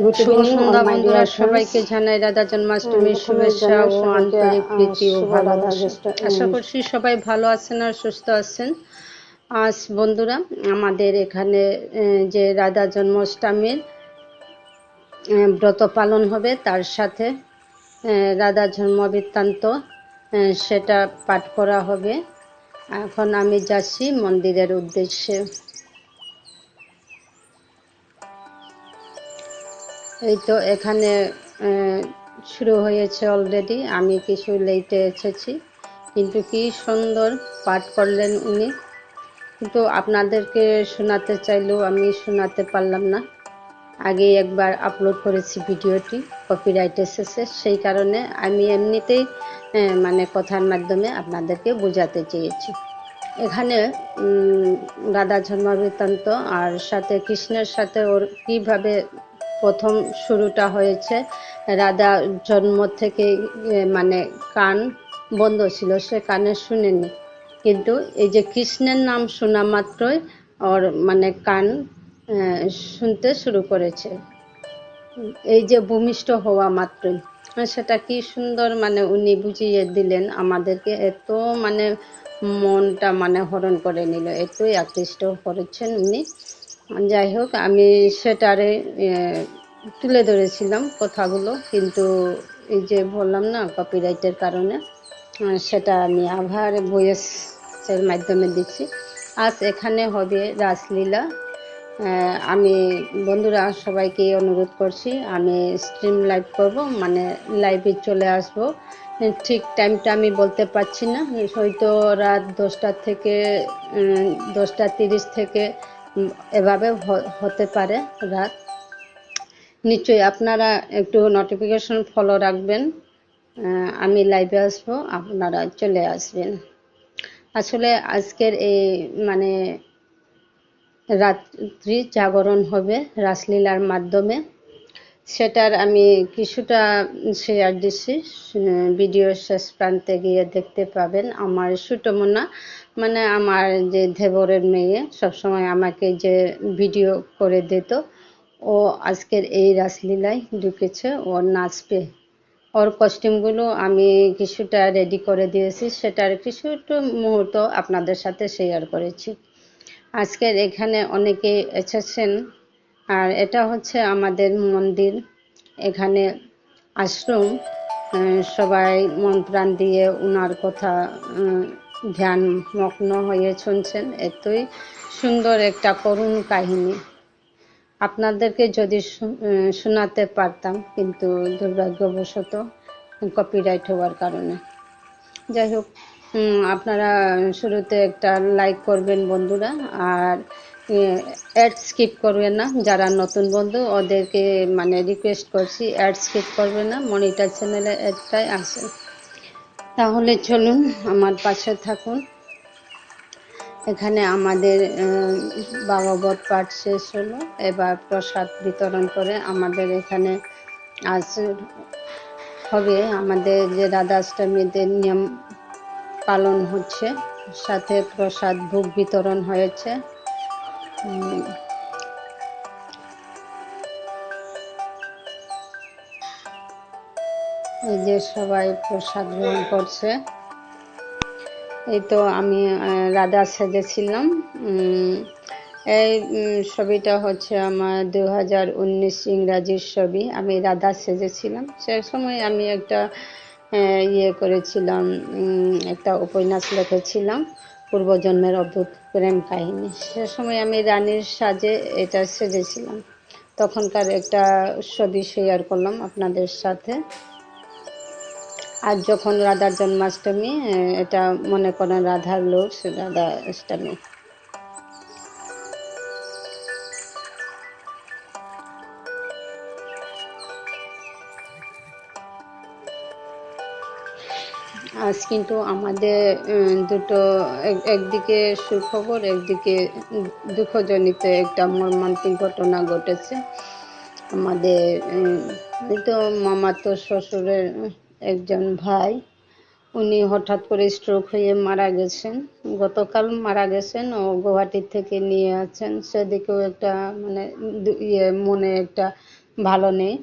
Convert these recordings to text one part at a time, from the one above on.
Good শুভ সন্ধ্যা বন্ধুরা সবাইকে জানাই রাধা জন্মাষ্টমীর শুভেচ্ছা ও আন্তরিক প্রীতি ও ভালোবাসা। আশা করছি সবাই ভালো আছেন আর সুস্থ আছেন। আজ বন্ধুরা আমাদের এখানে যে রাধা জন্মাষ্টমীর ব্রত পালন হবে তার সাথে রাধা জন্ম বৃত্তান্ত সেটা পাঠ করা হবে। এখন আমি যাচ্ছি মন্দিরের উদ্দেশ্যে। এই তো এখানে শুরু হয়েছে অলরেডি আমি কিছু লেটে এসেছি। কিন্তু কি সুন্দর পাঠ করলেন উনি। কিন্তু আপনাদেরকে শোনাতে চাইলেও আমি শোনাতে পারলাম না। আগে একবার আপলোড করেছি ভিডিওটি কপিরাইট এসেছে। সেই কারণে আমি এমনিতেই মানে কথার মাধ্যমে আপনাদেরকে বোঝাতে চেয়েছি। এখানে রাধা জন্মবৃত্তান্ত আর সাথে কৃষ্ণের সাথে ওর কীভাবে প্রথম শুরুটা হয়েছে। রাধা জন্ম থেকে মানে কান বন্ধ ছিল, সে কানে শুনেনি। কিন্তু এই যে কৃষ্ণের নাম শোনা মাত্রই ওর মানে কান শুনতে শুরু করেছে। এই যে ভূমিষ্ঠ হওয়া মাত্রই। সেটা কি সুন্দর মানে উনি বুঝিয়ে দিলেন আমাদেরকে, এত মানে মনটা মানে হরণ করে নিল, এতই আকৃষ্ট করেছেন উনি। যাই হোক আমি সেটারে তুলে ধরেছিলাম কথাগুলো, কিন্তু এই যে বললাম না কপিরাইটের কারণে সেটা আমি আবার বয়েসের মাধ্যমে দিচ্ছি। আজ এখানে হবে রাসলীলা। আমি বন্ধুরা সবাইকে অনুরোধ করছি, আমি স্ট্রিম লাইভ করব মানে লাইভে চলে আসব। ঠিক টাইমটা আমি বলতে পারছি না, হয়তো রাত দশটা থেকে দশটা তিরিশ থেকে এভাবে হতে পারে রাত। নিশ্চয়ই আপনারা একটু নোটিফিকেশন ফলো রাখবেন। আমি লাইভে আসব, আপনারা চলে আসবেন। আসলে আজকের এই মানে রাত্রি জাগরণ হবে রাসলীলার মাধ্যমে। সেটার আমি কিছুটা শেয়ার উম, ভিডিও শেষ প্রান্তে গিয়ে দেখতে পাবেন আমার সুটমনা। মানে আমার যে দেবরের মেয়ে সবসময় আমাকে যে ভিডিও করে দিত ও আজকের এই রাসলীলায় ঢুকেছে ও নাচবে। ওর কস্টিউমগুলো আমি কিছুটা রেডি করে দিয়েছি সেটার কিছুটা মুহূর্ত আপনাদের সাথে শেয়ার করেছি। আজকের এখানে অনেকে এসেছেন আর এটা হচ্ছে আমাদের মন্দির। এখানে আশ্রম সবাই মন প্রাণ দিয়ে উনার কথা ধ্যান মগ্ন হয়ে শুনছেন। এতই সুন্দর একটা করুণ কাহিনী। আপনাদেরকে যদি শোনাতে পারতাম, কিন্তু দুর্ভাগ্যবশত কপিরাইট হওয়ার কারণে। যাই হোক আপনারা শুরুতে একটা লাইক করবেন বন্ধুরা, আর অ্যাড স্কিপ করবেন না। যারা নতুন বন্ধু, ওদেরকে মানে রিকোয়েস্ট করছি অ্যাড স্কিপ করবেন না। মনিটার চ্যানেলে অ্যাডটাই আসে তাহলে চলুন, আমার পাশে থাকুন। এখানে আমাদের ভাগবত পাঠ শেষ হলো। এবার প্রসাদ বিতরণ করে আমাদের এখানে আজ হবে। আমাদের যে রাধাষ্টমীদের নিয়ম পালন হচ্ছে, সাথে প্রসাদ ভোগ বিতরণ হয়েছে। এই যে সবাই প্রসাদ গ্রহণ করছে। এই তো আমি রাধা সেজেছিলাম। এই ছবিটা হচ্ছে আমার দু হাজার উনিশ ইংরাজির ছবি। আমি রাধা সেজেছিলাম। সে সময় আমি একটা ইয়ে করেছিলাম একটা উপন্যাস লিখেছিলাম। পূর্বজন্মের অদ্ভুত প্রেম কাহিনী। সে সময় আমি রানীর সাজে এটা সেজেছিলাম। তখনকার একটা ছবি শেয়ার করলাম আপনাদের সাথে। আর যখন রাধার জন্মাষ্টমী এটা মনে করেন রাধার লোক, রাধা আজ কিন্তু আমাদের দুটো, এক- একদিকে সুখবর, একদিকে দুঃখজনিত একটা মর্মান্তিক ঘটনা ঘটেছে। আমাদের তো মামাতো শ্বশুরের একজন ভাই, উনি হঠাৎ করে স্ট্রোক হয়ে মারা গেছেন। গতকাল মারা গেছেন ও গুয়াহাটি থেকে নিয়ে আছেন। সেদিকেও একটা মানে ইয়ে মনে একটা ভালো নেই।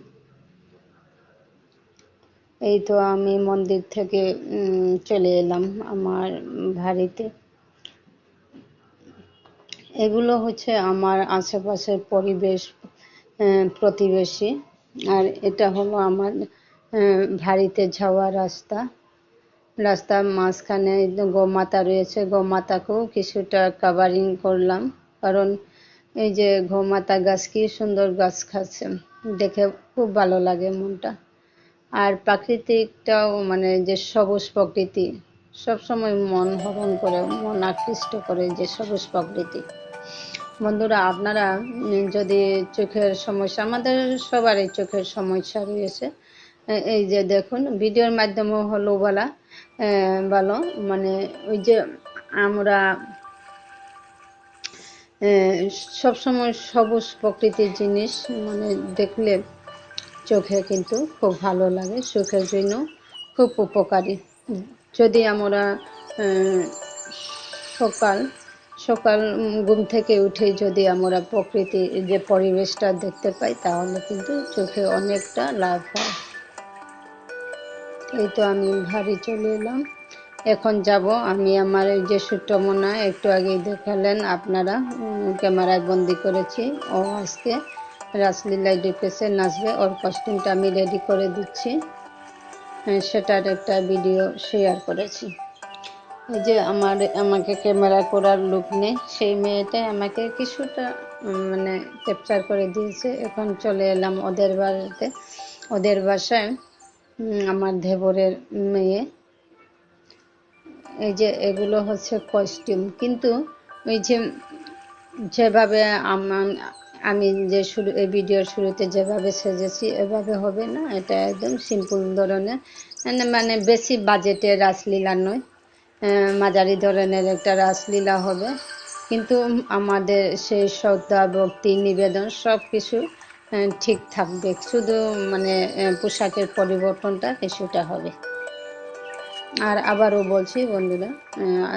এই তো আমি মন্দির থেকে চলে এলাম আমার বাড়িতে। এগুলো হচ্ছে আমার আশেপাশের পরিবেশ প্রতিবেশী। আর এটা হলো আমার বাড়িতে যাওয়া রাস্তা। রাস্তার মাঝখানে গোমাতা রয়েছে। গোমাতাকেও কিছুটা কাভারিং করলাম। কারণ এই যে গোমাতা গাছ, কি সুন্দর গাছ খাচ্ছে। দেখে খুব ভালো লাগে মনটা। আর প্রাকৃতিকটাও মানে যে সবুজ প্রকৃতি, সবসময় মন হরণ করে, মন আকৃষ্ট করে যে সবুজ প্রকৃতি। বন্ধুরা, আপনারা যদি চোখের সমস্যা, আমাদের সবারই চোখের সমস্যা রয়েছে। এই যে দেখুন, ভিডিওর মাধ্যমে হলো বলা ভালো মানে ওই যে আমরা সবসময় সবুজ প্রকৃতির জিনিস মানে দেখলে চোখে কিন্তু খুব ভালো লাগে চোখের জন্য খুব উপকারী। যদি আমরা সকাল সকাল ঘুম থেকে উঠে যদি আমরা প্রকৃতির যে পরিবেশটা দেখতে পাই, তাহলে কিন্তু চোখে অনেকটা লাভ হয়। এই তো আমি বাড়ি চলে এলাম। এখন যাব আমি আমার যে সুটমনা একটু আগেই দেখালেন আপনারা ক্যামেরায় বন্দি করেছি। ও আজকে রাসলীলায় ঢুকেছে নাচবে ওর কস্টিউমটা আমি রেডি করে দিচ্ছি। হ্যাঁ, সেটার একটা ভিডিও শেয়ার করেছি। এই যে আমার আমাকে ক্যামেরা করার লোক নেই সেই মেয়েটাই আমাকে কিছুটা মানে ক্যাপচার করে দিয়েছে। এখন চলে এলাম ওদের বাড়িতে। ওদের বাসায় আমার ধেবরের মেয়ে। এই যে এগুলো হচ্ছে কস্টিউম কিন্তু ওই যে যেভাবে আম- আমি যে শুরু এই ভিডিওর শুরুতে যেভাবে সেজেছি, এভাবে হবে না। এটা একদম সিম্পল ধরনের। মানে মানে বেশি বাজেটের রাসলীলা নয়। মাঝারি ধরনের একটা রাসলীলা হবে। কিন্তু আমাদের সেই শ্রদ্ধা, ভক্তি, নিবেদন সব কিছু ঠিক থাকবে। শুধু মানে পোশাকের পরিবর্তনটা কিছুটা হবে। আর আবারও বলছি বন্ধুরা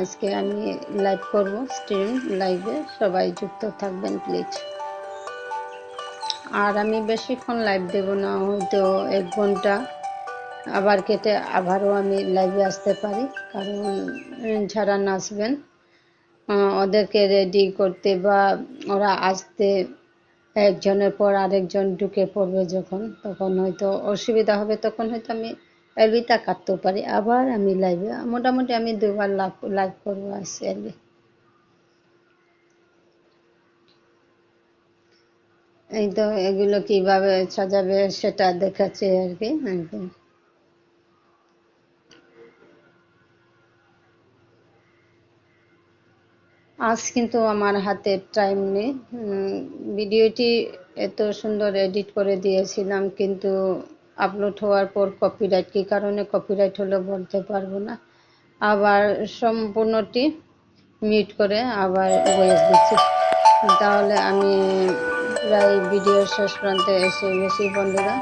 আজকে আমি লাইভ করব স্ট্রিম লাইভে সবাই যুক্ত থাকবেন প্লিজ আর আমি বেশিক্ষণ লাইভ দেব না, হয়তো এক ঘণ্টা। আবার কেটে আবারও আমি লাইভে আসতে পারি, কারণ যারা নাচবেন ওদেরকে রেডি করতে বা ওরা আসতে একজনের পর আরেকজন ঢুকে পড়বে যখন, তখন হয়তো অসুবিধা হবে, তখন হয়তো আমি এলবিটা কাটতেও পারি। আবার আমি লাইভে মোটামুটি আমি দুবার লাইভ লাইভ করব আসছি এই তো এগুলো কীভাবে সাজাবে সেটা দেখাচ্ছে আর কি একদম আজ কিন্তু আমার হাতে টাইম নেই। ভিডিওটি এত সুন্দর এডিট করে দিয়েছিলাম, কিন্তু আপলোড হওয়ার পর কপিরাইট কী কারণে কপিরাইট হলো বলতে পারব না। আবার সম্পূর্ণটি মিউট করে আবার দিচ্ছি। তাহলে আমি প্রায় ভিডিওর শেষ প্রান্তে এসে গেছি বন্ধুরা।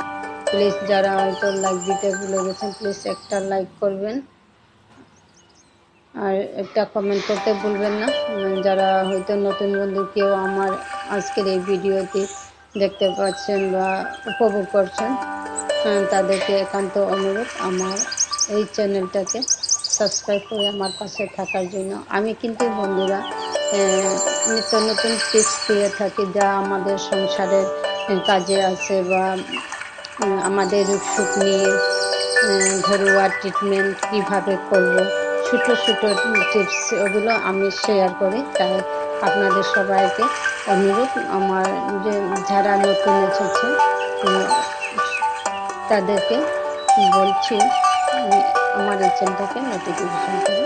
প্লিজ যারা হয়তো লাইক দিতে ভুলে গেছেন প্লিজ একটা লাইক করবেন। আর একটা কমেন্ট করতে ভুলবেন না। যারা হয়তো নতুন বন্ধু, কেউ আমার আজকের এই ভিডিওটি দেখতে পাচ্ছেন বা উপভোগ করছেন তাদেরকে একান্ত অনুরোধ আমার এই চ্যানেলটাকে সাবস্ক্রাইব করে আমার পাশে থাকার জন্য। আমি কিন্তু বন্ধুরা নিত্য নতুন টিপস দিয়ে থাকি যা আমাদের সংসারের কাজে আছে বা আমাদের সুখ নিয়ে ঘরোয়া ট্রিটমেন্ট কীভাবে করব। ছোট ছোট টিপস ওগুলো আমি শেয়ার করি। তাই আপনাদের সবাইকে অনুরোধ আমার যে, যারা নতুন এসেছে তাদেরকে বলছি আমার এই চ্যানেলটাকে নোটিফিকেশন করে।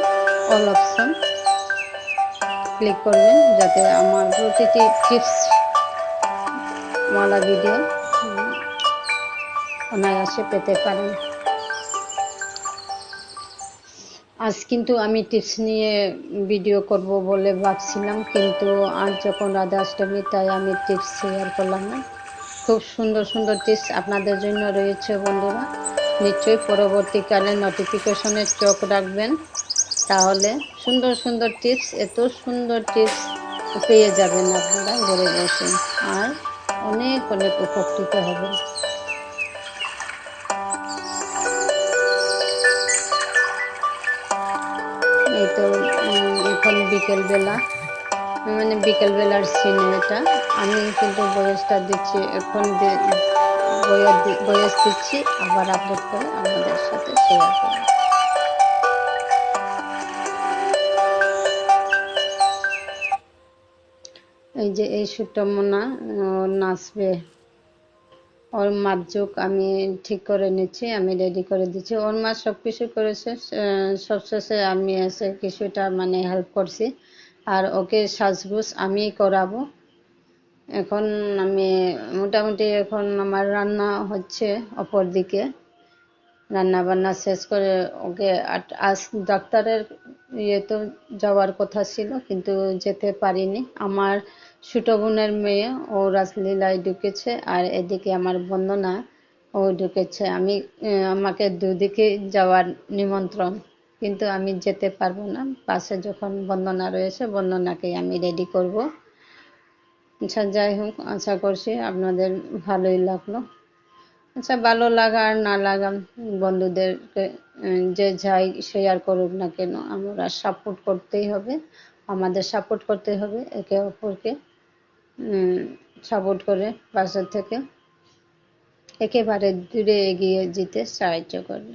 অল অপশন ক্লিক করবেন যাতে আমার প্রতিটি টিপস মালা ভিডিও অনায়াসে পেতে পারেন। আজ কিন্তু আমি টিপস নিয়ে ভিডিও করব বলে ভাবছিলাম, কিন্তু আজ যখন রাধাষ্টমী তাই আমি টিপস শেয়ার করলাম না। খুব সুন্দর সুন্দর টিপস আপনাদের জন্য রয়েছে বন্ধুরা। নিশ্চয়ই পরবর্তীকালে নোটিফিকেশনের চোখ রাখবেন। তাহলে সুন্দর সুন্দর টিপস এত সুন্দর টিপস পেয়ে যাবেন আপনারা ঘরে বসে। আর অনেক অনেক উপকৃত হবেন। এই তো এখন বিকেলবেলা মানে বিকেলবেলার সিন এটা আমি কিন্তু বয়সটা দিচ্ছি, এখন বয়স দিচ্ছি, আবার আপলোড করে আপনাদের সাথে শেয়ার করব। এই যে এই সুটমনা নাচবে। ওর মাপজোক আমি ঠিক করে নিচ্ছি, আমি রেডি করে দিচ্ছি। ওর মা সব কিছু করেছে সবশেষে আমি এসে কিছুটা মানে হেল্প করছি। আর ওকে সাজগুজ আমি করাবো। এখন আমি মোটামুটি এখন আমার রান্না হচ্ছে অপর দিকে রান্না বান্না শেষ করে ওকে আজ ডাক্তারের ইয়ে তো যাওয়ার কথা ছিল, কিন্তু যেতে পারিনি। আমার ছোট বোনের মেয়ে, ও রাসলীলায় ঢুকেছে, আর এদিকে আমার বন্দনা, ও ঢুকেছে। আমি আমাকে দুদিকে যাওয়ার নিমন্ত্রণ, কিন্তু আমি যেতে পারব না। পাশে যখন বন্দনা রয়েছে বন্দনাকে আমি রেডি করব। আচ্ছা যাই হোক, আশা করছি আপনাদের ভালোই লাগল। আচ্ছা ভালো লাগা আর না লাগা, বন্ধুদেরকে যে যাই শেয়ার করুক না কেন, আমরা সাপোর্ট করতেই হবে। আমাদের সাপোর্ট করতে হবে, একে অপরকে। সাপোর্ট করে পাশে থেকে। একেবারে দূরে এগিয়ে যেতে সাহায্য করে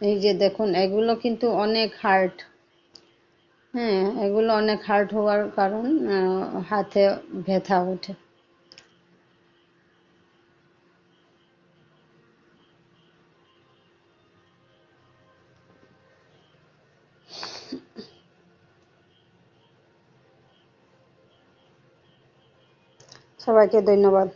এই যে দেখুন, এগুলো কিন্তু অনেক হার্ড হ্যাঁ এগুলো অনেক হার্ড হওয়ার কারণ হাতে ব্যথা ওঠে। সবাইকে ধন্যবাদ।